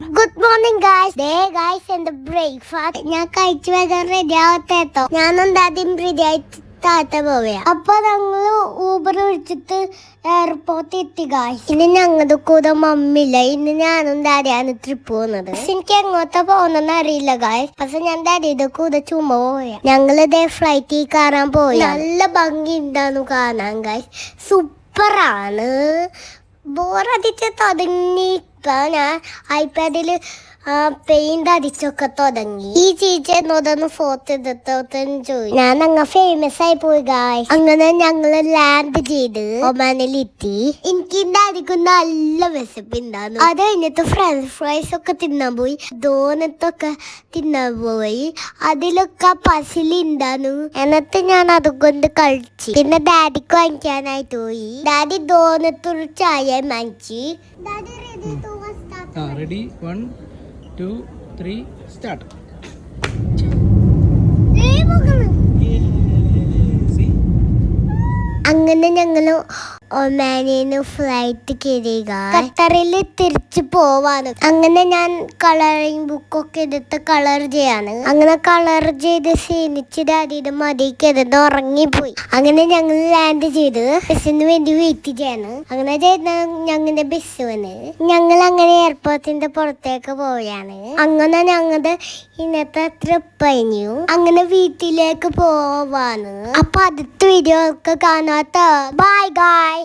Good morning guys day guys എന്റെ breakfast ഞാൻ കഴിച്ചു വരാൻ റെഡി ആവത്തേട്ടോ ഞാനെന്താ ആദ്യം റെഡി ആയിട്ട് താത്ത പോവുക? അപ്പൊ ഞങ്ങൾ ഊബർ വിളിച്ചിട്ട് എയർപോർട്ടിൽ എത്തി ഗായ്സ് ഇനി ഞങ്ങളുടെ കൂടെ മമ്മില്ല ഇന്ന് ഞാനും ഡാഡിയാണ് ട്രിപ്പ് പോകുന്നത്. പക്ഷെ എനിക്ക് എങ്ങോട്ടാ പോകുന്നെന്ന് അറിയില്ല ഗായ്സ് പക്ഷെ ഞാൻ ഡാഡിയുടെ കൂടെ ചുമ പോയ ഞങ്ങൾ ഇതേ ഫ്ലൈറ്റിൽ കയറാൻ പോയി നല്ല ഭംഗി ഉണ്ടാന്നു കാണാൻ ഗായ്സ് സൂപ്പറാണ് ബോറടിച്ച് തുടങ്ങിയിപ്പ ഞാൻ ഐപാഡിൽ പെയിന്റ് അടിച്ചൊക്കെ തുടങ്ങി. ഈ ചേച്ചി എന്നോടൊന്ന് ഫോട്ടോ എടുത്തോട്ടെന്ന് ചോദിച്ചു. ഞാൻ അങ്ങ് ഫേമസ് ആയി പോയി ഗായ് അങ്ങനെ ഞങ്ങൾ ലാൻഡ് ചെയ്ത് ഒമാനിലെത്തി. എനിക്ക് അടിക്കും നല്ല വിശപ്പുണ്ടായിരുന്നു അത് കഴിഞ്ഞിട്ട് ഫ്രഞ്ച് ഫ്രൈസ് ഒക്കെ തിന്നാൻ പോയി. ഡോനത്തൊക്കെ തിന്നാൻ പോയി. അതിലൊക്കെ പസിലുണ്ടായിരുന്നു എന്നിട്ട് ഞാൻ അതുകൊണ്ട് കഴിച്ചു. പിന്നെ ഡാഡിക്ക് വാങ്ങിക്കാനായിട്ട് പോയി. ഡാഡി ഡോനത്തൊരു ചായ വാങ്ങിച്ചു. ഡാഡി ആ ready one two three start അങ്ങനെ ഞങ്ങൾ ഒമാനിന്ന് ഫ്ലൈറ്റ് കയറിയുക ഖത്തറിൽ തിരിച്ചു പോവാണ്. അങ്ങനെ ഞാൻ കളറിങ് ബുക്കൊക്കെ എടുത്ത് കളർ ചെയ്യാണ്. അങ്ങനെ കളർ ചെയ്ത് ക്ഷീണിച്ചിട്ട് അതിന് മടി കിടന്ന് ഉറങ്ങിപ്പോയി. അങ്ങനെ ഞങ്ങൾ ലാൻഡ് ചെയ്ത് ബസ്സിന് വേണ്ടി വെയിറ്റ് ചെയ്യാണ്. അങ്ങനെ ചെയ്ത ഞങ്ങളുടെ ബസ് വന്ന് ഞങ്ങൾ അങ്ങനെ എയർപോർട്ടിന്റെ പുറത്തേക്ക് പോവുകയാണ്. അങ്ങനെ ഞങ്ങളുടെ ഇന്നത്തെ ട്രിപ്പ് കഴിഞ്ഞു. അങ്ങനെ വീട്ടിലേക്ക് പോവാണ്. അപ്പൊ അടുത്ത വീഡിയോ ഒക്കെ കാണാത്ത ബൈ ഗായ്